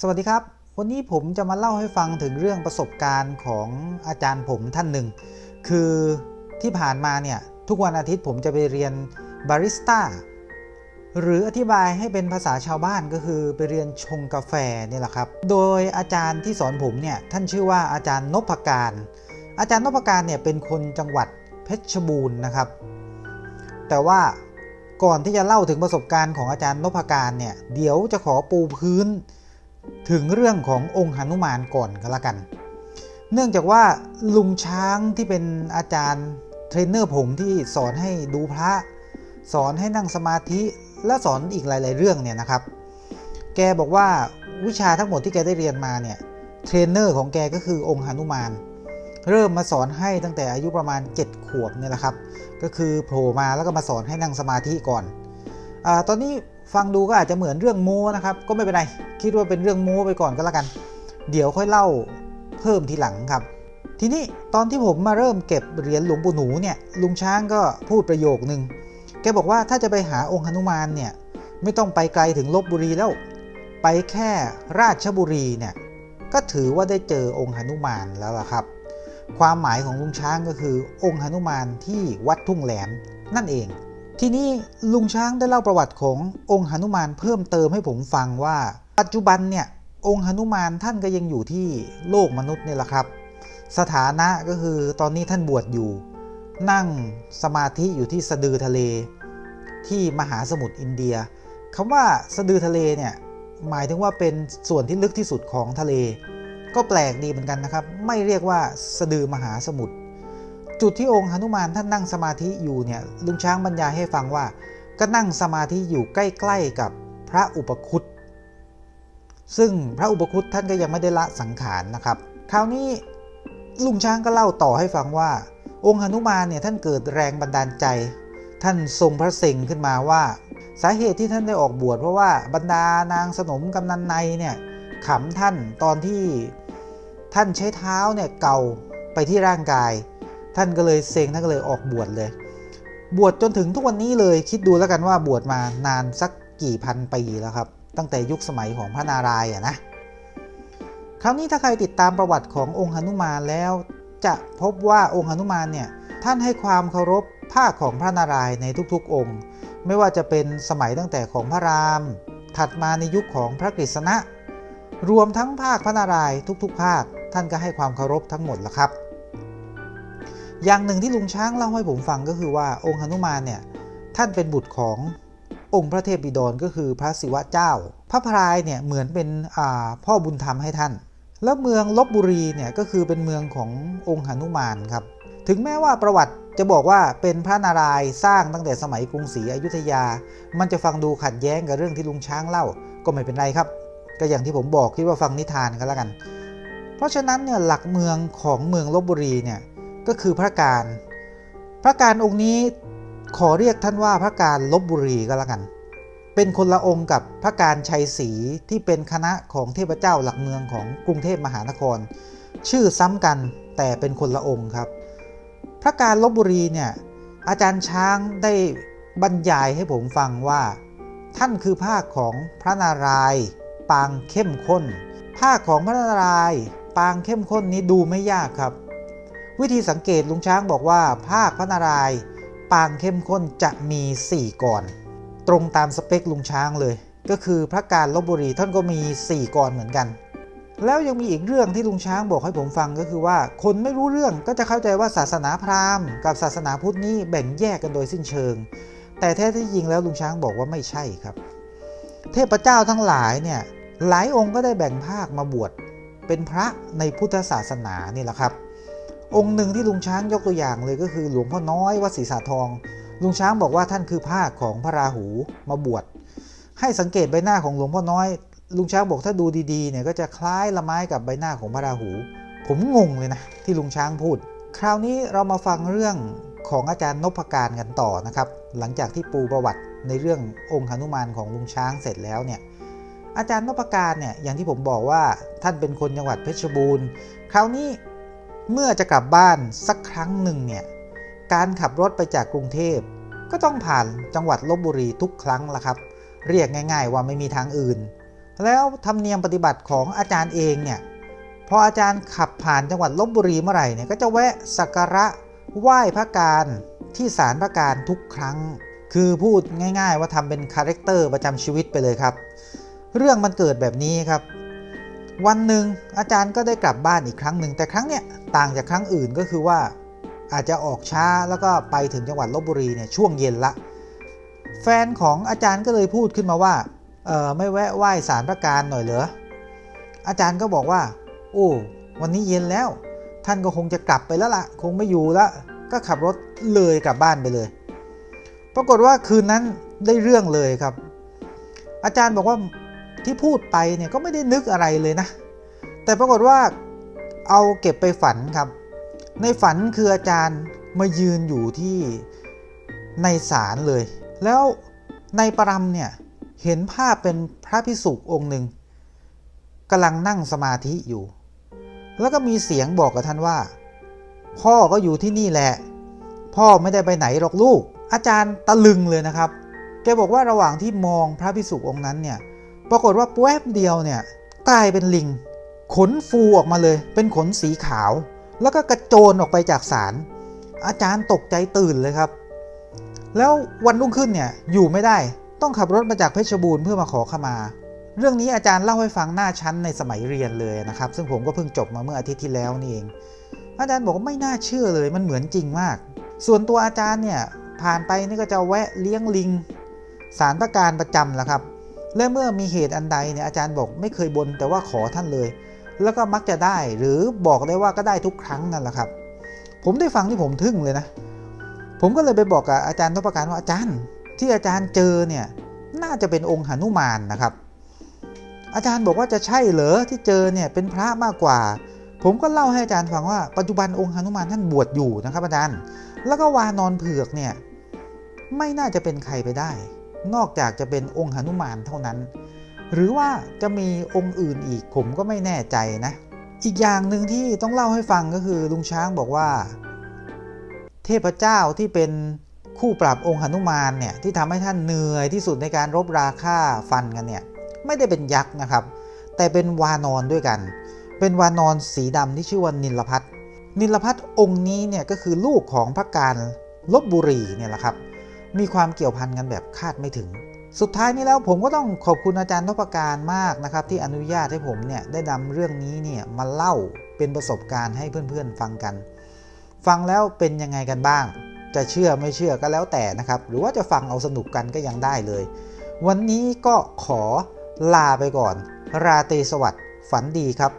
สวัสดีครับ วันนี้ผมจะมาเล่าให้ฟังถึงเรื่องประสบการณ์ของอาจารย์ผมท่านหนึ่ง คือที่ผ่านมาเนี่ย ทุกวันอาทิตย์ผมจะไปเรียนบาริสต้าหรืออธิบายให้เป็นภาษาชาวบ้านก็คือไปเรียนชงกาแฟนี่แหละครับ โดยอาจารย์ที่สอนผมเนี่ยท่านชื่อว่าอาจารย์นพการ อาจารย์นพการเนี่ยเป็นคนจังหวัดเพชรบูรณ์นะครับ แต่ว่าก่อนที่จะเล่าถึงประสบการณ์ของอาจารย์นพการเนี่ยเดี๋ยวจะขอปูพื้น ถึงเรื่องขององค์หนุมานก่อนก็แล้วกัน เนื่องจากว่าลุงช้างที่เป็นอาจารย์เทรนเนอร์ผมที่สอนให้ดูพระ สอนให้นั่งสมาธิและสอนอีกหลาย ๆ เรื่องเนี่ยนะครับ แกบอกว่าวิชาทั้งหมดที่แกได้เรียนมาเนี่ยเทรนเนอร์ของแกก็คือองค์หนุมาน เริ่มมาสอนให้ตั้งแต่อายุประมาณ 7 ขวบเนี่ยแหละครับ ก็คือโผล่มาแล้วก็มาสอนให้นั่งสมาธิก่อนอตอนนี้ ฟังดูก็อาจจะเหมือนเรื่องโม้นะครับ ก็ไม่เป็นไร คิดว่าเป็นเรื่องโม้ไปก่อนก็แล้วกัน เดี๋ยวค่อยเล่าเพิ่มทีหลังครับ ทีนี้ตอนที่ผมมาเริ่มเก็บเหรียญหลวงปู่หนูเนี่ยลุงช้างก็พูดประโยคนึงแกบอกว่าถ้าจะไปหาองค์หนุมานเนี่ยไม่ต้องไปไกลถึงลบบุรีแล้ว ไปแค่ราชบุรีเนี่ยก็ถือว่าได้เจอองค์หนุมานแล้วล่ะครับ ความหมายของลุงช้างก็คือองค์หนุมานที่วัดทุ่งแหลมนั่นเอง ทีนี้ลุงช้างได้เล่าประวัติขององค์หนุมานเพิ่มเติมให้ผมฟังว่า ปัจจุบันเนี่ยองค์หนุมานท่านก็ยังอยู่ที่โลกมนุษย์นี่แหละครับ สถานะก็คือตอนนี้ท่านบวชอยู่ นั่งสมาธิอยู่ที่สะดือทะเล ที่มหาสมุทรอินเดียคำว่าสะดือทะเลเนี่ยหมายถึงว่าเป็นส่วนที่ลึกที่สุดของทะเล ก็แปลกดีเหมือนกันนะครับ ไม่เรียกว่าสะดือมหาสมุทร จุดที่องค์หนุมานท่านนั่งสมาธิอยู่เนี่ยลุงช้างบรรยายให้ฟังว่า ก็นั่งสมาธิอยู่ใกล้ๆกับพระอุปคุตซึ่งพระอุปคุตท่านก็ยังไม่ได้ละสังขารนะครับ คราวนี้ลุงช้างก็เล่าต่อให้ฟังว่า องค์หนุมานเนี่ยท่านเกิดแรงบันดาลใจ ท่านทรงพระเสงขึ้นมาว่า สาเหตุที่ท่านได้ออกบวชเพราะว่าบรรดานางสนมกำนันในเนี่ยขำท่านตอนที่ท่านใช้เท้าเนี่ยเกาไปที่ร่างกาย ท่านก็เลยเซ็งท่านก็เลยออกบวชเลย บวชจนถึงทุกวันนี้เลยคิดดูแล้วกันว่าบวชมานานสักกี่พันปีแล้วครับ ตั้งแต่ยุคสมัยของพระนารายณ์อะนะคราวนี้ถ้าใครติดตามประวัติขององค์หนุมานแล้ว จะพบว่าองค์หนุมานเนี่ยท่านให้ความเคารพภาคของพระนารายณ์ในทุกๆ องค์ ไม่ว่าจะเป็นสมัยตั้งแต่ของพระราม ถัดมาในยุคของพระกฤษณะ รวมทั้งภาคพระนารายณ์ทุกๆ ภาค ท่านก็ให้ความเคารพทั้งหมดละครับ อย่างหนึ่งที่ลุงช้างเล่าให้ผมฟังก็คือว่าองค์หนุมานเนี่ยท่านเป็นบุตรขององค์พระเทพบิดรก็คือพระศิวะเจ้า พระพรายเนี่ยเหมือนเป็นพ่อบุญธรรมให้ท่าน แล้วเมืองลบบุรีเนี่ยก็คือเป็นเมืองขององค์หนุมานครับถึงแม้ว่าประวัติจะบอกว่าเป็นพระนารายณ์สร้างตั้งแต่สมัยกรุงศรีอยุธยา มันจะฟังดูขัดแย้งกับเรื่องที่ลุงช้างเล่าก็ไม่เป็นไรครับ ก็อย่างที่ผมบอกคิดว่าฟังนิทานกันแล้วกัน เพราะฉะนั้นเนี่ยหลักเมืองของเมืองลบบุรีเนี่ย ก็คือพระการ พระการองค์นี้ขอเรียกท่านว่าพระการลบบุรีก็แล้วกัน เป็นคนละองค์กับพระการชัยศรีที่เป็นคณะของเทพเจ้าหลักเมืองของกรุงเทพมหานคร ชื่อซ้ำกันแต่เป็นคนละองค์ครับ พระการลบบุรีเนี่ยอาจารย์ช้างได้บรรยายให้ผมฟังว่า ท่านคือภาคของพระนารายณ์ปางเข้มข้น ภาคของพระนารายณ์ปางเข้มข้นนี้ดูไม่ยากครับ วิธีสังเกตลุงช้างบอกว่าภาคพระนารายณ์ปางเข้มข้นจะมี 4 ก่อน ตรงตามสเปคลุงช้างเลย ก็คือพระการลบบุรีท่านก็มี 4 ก่อนเหมือนกัน แล้วยังมีอีกเรื่องที่ลุงช้างบอกให้ผมฟังก็คือว่า คนไม่รู้เรื่องก็จะเข้าใจว่าศาสนาพราหมณ์กับศาสนาพุทธนี้แบ่งแยกกันโดยสิ้นเชิง แต่แท้ที่จริงแล้วลุงช้างบอกว่าไม่ใช่ครับ เทพเจ้าทั้งหลายเนี่ยหลายองค์ก็ได้แบ่งภาคมาบวชเป็นพระในพุทธศาสนานี่แหละครับ องค์หนึ่งที่ลุงช้างยกตัวอย่างเลยก็คือหลวงพ่อน้อยวัดศรีสาทอง ลุงช้างบอกว่าท่านคือภาคของพระราหูมาบวช ให้สังเกตใบหน้าของหลวงพ่อน้อย ลุงช้างบอกถ้าดูดีๆเนี่ยก็จะคล้ายละไม้กับใบหน้าของพระราหู ผมงงเลยนะที่ลุงช้างพูด คราวนี้เรามาฟังเรื่องของอาจารย์นพการกันต่อนะครับ หลังจากที่ปูประวัติในเรื่ององค์หนุมานของลุงช้างเสร็จแล้วเนี่ยอาจารย์นพการเนี่ยอย่างที่ผมบอกว่าท่านเป็นคนจังหวัดเพชรบูรณ์ คราวนี้ เมื่อจะกลับบ้านสักครั้งหนึ่งเนี่ยการขับรถไปจากกรุงเทพ ก็ต้องผ่านจังหวัดลบบุรีทุกครั้งละครับ เรียกง่ายๆว่าไม่มีทางอื่น แล้วธรรมเนียมปฏิบัติของอาจารย์เองเนี่ยพออาจารย์ขับผ่านจังหวัดลบบุรีเมื่อไหร่เนี่ยก็จะแวะสักการะไหว้พระการที่ศาลพระการทุกครั้ง คือพูดง่ายๆว่าทำเป็นคาแรคเตอร์ประจำชีวิตไปเลยครับ เรื่องมันเกิดแบบนี้ครับ วันหนึ่งอาจารย์ก็ได้กลับบ้านอีกครั้งหนึ่งแต่ครั้งเนี้ยต่างจากครั้งอื่นก็คือว่าอาจจะออกช้าแล้วก็ไปถึงจังหวัดลบบุรีเนี่ยช่วงเย็นละ แฟนของอาจารย์ก็เลยพูดขึ้นมาว่าเออไม่แวะไหว้สารพระการหน่อยเหรออาจารย์ก็บอกว่า โอ้วันนี้เย็นแล้ว ท่านก็คงจะกลับไปแล้วละ่ะ คงไม่อยู่ละก็ขับรถเลยกลับบ้านไปเลย ปรากฏว่าคืนนั้นได้เรื่องเลยครับ อาจารย์บอกว่า ที่พูดไปเนี่ยก็ไม่ได้นึกอะไรเลยนะ แต่ปรากฏว่าเอาเก็บไปฝันครับ ในฝันคืออาจารย์มายืนอยู่ที่ในศาลเลย แล้วในปรำเนี่ยเห็นภาพเป็นพระพิสุองค์หนึ่งกำลังนั่งสมาธิอยู่ แล้วก็มีเสียงบอกกับท่านว่า พ่อก็อยู่ที่นี่แหละ พ่อไม่ได้ไปไหนหรอกลูก อาจารย์ตะลึงเลยนะครับ แกบอกว่าระหว่างที่มองพระพิสุองค์นั้นเนี่ย ปรากฏว่าแวบเดียวเนี่ยกลายเป็นลิง ขนฟูออกมาเลย เป็นขนสีขาว แล้วก็กระโจนออกไปจากศาลอาจารย์ตกใจตื่นเลยครับ แล้ววันรุ่งขึ้นเนี่ยอยู่ไม่ได้ต้องขับรถมาจากเพชรบูรณ์เพื่อมาขอขมา เรื่องนี้อาจารย์เล่าให้ฟังหน้าชั้นในสมัยเรียนเลยนะครับ ซึ่งผมก็เพิ่งจบมาเมื่ออาทิตย์ที่แล้วนี่เอง อาจารย์บอกว่าไม่น่าเชื่อเลยมันเหมือนจริงมาก ส่วนตัวอาจารย์เนี่ยผ่านไปนี่ก็จะแวะเลี้ยงลิง สารประการประจำแหละครับ และเมื่อมีเหตุอันใดเนี่ยอาจารย์บอกไม่เคยบนแต่ว่าขอท่านเลย แล้วก็มักจะได้หรือบอกได้ว่าก็ได้ทุกครั้งนั่นแหละครับ ผมได้ฟังที่ผมทึ่งเลยนะ ผมก็เลยไปบอกกับอาจารย์ทศการว่าอาจารย์ที่อาจารย์เจอเนี่ยน่าจะเป็นองค์หนุมานนะครับ อาจารย์บอกว่าจะใช่เหรอที่เจอเนี่ยเป็นพระมากกว่า ผมก็เล่าให้อาจารย์ฟังว่าปัจจุบันองค์หนุมานท่านบวชอยู่นะครับอาจารย์ แล้วก็วานอนเผือกเนี่ยไม่น่าจะเป็นใครไปได้ นอกจากจะเป็นองค์หนุมานเท่านั้น หรือว่าจะมีองค์อื่นอีกผมก็ไม่แน่ใจนะ อีกอย่างหนึ่งที่ต้องเล่าให้ฟังก็คือลุงช้างบอกว่า เทพเจ้าที่เป็นคู่ปรับองค์หนุมานเนี่ยที่ทำให้ท่านเหนื่อยที่สุดในการรบราฆ่าฟันกันเนี่ยไม่ได้เป็นยักษ์นะครับ แต่เป็นวานอนด้วยกัน เป็นวานอนสีดำที่ชื่อว่านิลพัทนิลพัทองค์นี้เนี่ยก็คือลูกของพระการลบบุรีเนี่ยแหละครับ มีความเกี่ยวพันกันแบบคาดไม่ถึง สุดท้ายนี้แล้วผมก็ต้องขอบคุณอาจารย์นพการมากนะครับ ที่อนุญาตให้ผมเนี่ยได้นำเรื่องนี้เนี่ยมาเล่าเป็นประสบการณ์ให้เพื่อนๆฟังกัน ฟังแล้วเป็นยังไงกันบ้าง จะเชื่อไม่เชื่อก็แล้วแต่นะครับ หรือว่าจะฟังเอาสนุกกันก็ยังได้เลย วันนี้ก็ขอลาไปก่อน ราตรีสวัสดิ์ฝันดีครับ